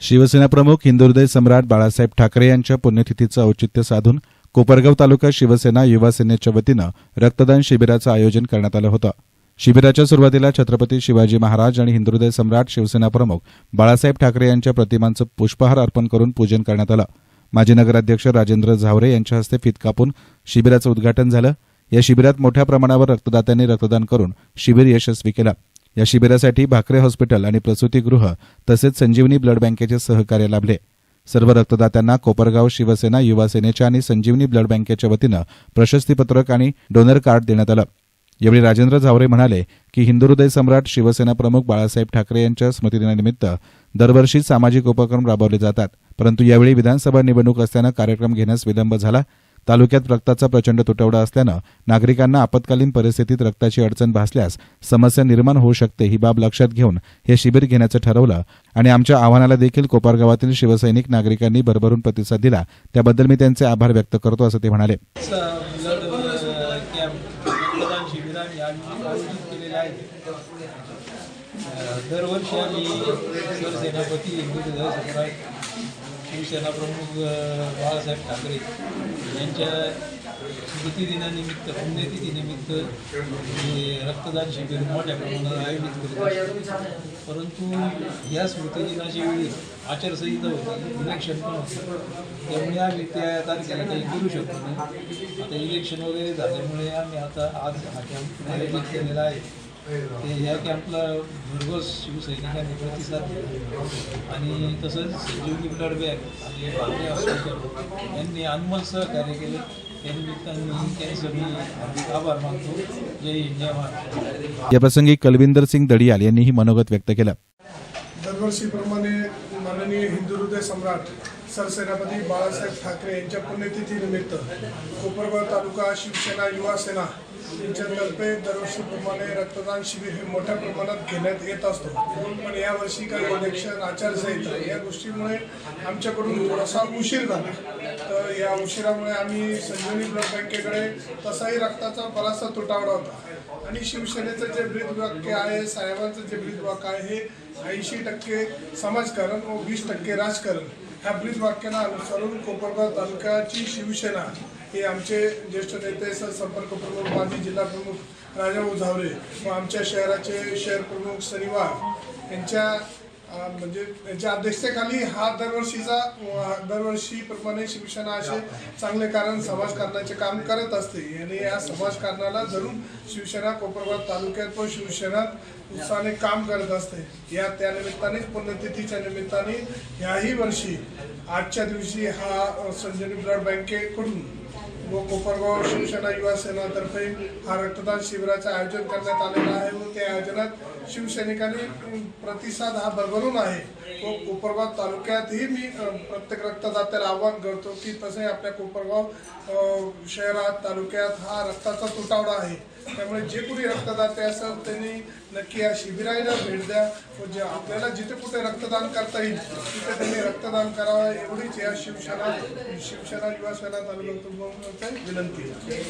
शिवसेना प्रमुख हिंदुहृदय सम्राट बाळासाहेब ठाकरे यांच्या पुण्यतिथीचं औचित्य साधून कोपरगाव तालुका शिवसेना युवा सेनेच्या वतीनं रक्तदान शिबिराचं आयोजन करण्यात आलं होतं. शिबिराच्या सुरुवातीला छत्रपती शिवाजी महाराज आणि हिंदुहृदय सम्राट शिवसेना प्रमुख बाळासाहेब ठाकरे यांच्या प्रतिमांचं पुष्पहार अर्पण करून पूजन करण्यात आलं. माजी नगराध्यक्ष राजेंद्र झावरे यांच्या हस्ते फीत कापून शिबिराचं उद्घाटन झालं. या शिबिरात मोठ्या प्रमाणावर रक्तदात्यांनी रक्तदान करून शिबिर यशस्वी केलं. या शिबिरासाठी भाकरे हॉस्पिटल आणि प्रसूतीगृह तसेच संजीवनी ब्लड बँकेचे सहकार्य लाभले. सर्व रक्तदात्यांना कोपरगाव शिवसेना युवा सेनेच्या आणि संजीवनी ब्लड बँकेच्या वतीनं प्रशस्तीपत्रक आणि डोनर कार्ड देण्यात आलं. यावेळी राजेंद्र झावरे म्हणाले की हिंदुहृदय सम्राट शिवसेना प्रमुख बाळासाहेब ठाकरे यांच्या स्मृतिदिनानिमित्त दरवर्षी सामाजिक उपक्रम राबवले जातात. परंतु यावेळी विधानसभा निवडणूक असल्यानं कार्यक्रम घेण्यास विलंब झाला. तालुक्यात रक्ताचा प्रचंड तुटवडा असल्यानं नागरिकांना आपत्कालीन परिस्थितीत रक्ताची अडचण भासल्यास समस्या निर्माण होऊ शकते ही बाब लक्षात घेऊन हे शिबिर घेण्याचं ठरवलं आणि आमच्या आव्हानाला देखील कोपरगावातील शिवसैनिक नागरिकांनी भरभरून प्रतिसाद दिला. त्याबद्दल मी त्यांचे आभार व्यक्त करतो असं ते म्हणाले. दरवर्षी आम्ही सरसेनापती हिंदू शिवसेना प्रमुख बाळासाहेब ठाकरे यांच्या स्मृतिदिनानिमित्त पुण्यतिथीनिमित्त रक्तदान शिबिर मोठ्या प्रमाणात आयोजित करीत परंतु या स्मृतिदिनाच्या वेळी आचारसंहिता होती इलेक्शन पण होतं. त्यामुळे आम्ही त्या तारखेला काही करू शकतो नाही. आता इलेक्शन वगैरे झाल्यामुळे आम्ही आता आज हा कॅम्प आयोजित केलेला आहे. ते ह्या कॅम्पला भरघोस शिवसैनिकांनी प्रतिसाद दिला. आणि तसंच संजीवनी ब्लड बँक आणि भाकरे हॉस्पिटल यांनी अनमोल सहकार्य केले. महाराष्ट्र. याप्रसंगी कलविंदर सिंग दडियाल यांनीही मनोगत व्यक्त केलं. दरवर्षीप्रमाणे माननीय हिंदू हृदय सम्राट सरसेनापती बाळासाहेब ठाकरे यांच्या पुण्यतिथीनिमित्त कोपरगाव तालुका शिवसेना युवा सेना यांच्यातर्फे दरवर्षीप्रमाणे रक्तदान शिबिर हे मोठ्या प्रमाणात घेण्यात येत असतो. पण यावर्षी काही इलेक्शन आचारसंहिता या गोष्टीमुळे आमच्याकडून थोडासा उशीर झाला. तर या उशिरामुळे आम्ही संजीवनी ब्लड बँकेकडे तसाही रक्ताचा बराचसा तुटावडा होता. आणि शिवसेनेचं जे ब्रीद वाक्य आहे साहेबांचं जे ब्रीद वाक्य आहे हे ऐंशी टक्के समाजकारण व वीस टक्के राजकारण ह्या ब्रीद वाक्याला अनुसरून कोपरगाव तालुक्याची शिवसेना हे आमचे ज्येष्ठ नेते संपर्क प्रमुख माजी जिल्हा प्रमुख राजाभाऊ झावरे व आमच्या शहराचे शहर प्रमुख शनिवार यांच्या म्हणजे याच्या अध्यक्षतेखाली हा दरवर्षीचा दरवर्षीप्रमाणे शिवसेना असे चांगले कारण समाजकारणाचे काम करत असते. आणि या समाजकारणाला धरून शिवसेना कोपरगाव तालुक्यात पण शिवसेनात उत्साहाने काम करत असते. या त्यानिमित्तानेच पुण्यतिथीच्या निमित्ताने याही वर्षी आजच्या दिवशी हा संजनी ब्लड बँकेकडून व कोपरगाव शिवसेना युवा सेनातर्फे हा रक्तदान शिबिराचं आयोजन करण्यात आलेलं आहे व त्या आयोजनात शिवसैनिकांनी प्रतिसाद हा भरभरून आहे. व कोपरगाव तालुक्यातही मी प्रत्येक रक्तदात्याला आवाहन करतो की तसे आपल्या कोपरगाव शहरात तालुक्यात हा रक्ताचा तुटावडा आहे. त्यामुळे जे कोणी रक्तदाते असाल त्यांनी नक्की या शिबिराला भेट द्या. व जे आपल्याला जिथे कुठे रक्तदान करता येईल तिथे त्यांनी रक्तदान करावं. एवढीच या शिवसेना शिवसेना युवा सेना तालुक्यातून विनंती आहे.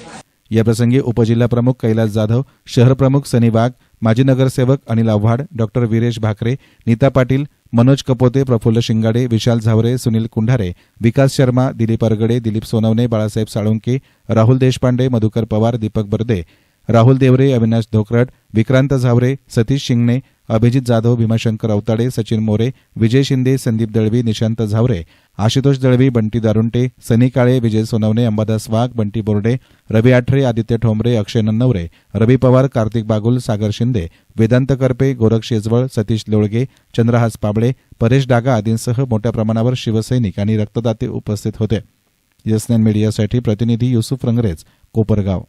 याप्रसंगी उपजिल्हा प्रमुख कैलास जाधव शहर प्रमुख सनी वाघ माजी नगरसेवक अनिल आव्हाड डॉक्टर वीरेश भाकरे नीता पाटील मनोज कपोते प्रफुल्ल शिंगाडे विशाल झावरे सुनील कुंढारे विकास शर्मा दिलीप अरगडे दिलीप सोनवणे बाळासाहेब साळुंके राहुल देशपांडे मधुकर पवार दीपक बर्दे राहुल देवरे अविनाश धोकरट विक्रांत झावरे सतीश शिंगणे अभिजित जाधव भीमाशंकर अवताडे सचिन मोरे विजय शिंदे संदीप दळवी निशांत झावरे आशुतोष दळवी बंटी दारुंटे सनी काळे विजय सोनवणे अंबादास वाघ बंटी बोर्डे रवी आठरे आदित्य ठोंबरे अक्षय नन्नवरे रवी पवार कार्तिक बागुल सागर शिंदे वेदांत करपे गोरख शेजवळ सतीश लोळगे चंद्रहास पाबळे परेश डागा आदींसह मोठ्या प्रमाणावर शिवसैनिक आणि रक्तदाते उपस्थित होते. यस मीडियासाठी प्रतिनिधी युसुफ रंगरेज कोपरगाव.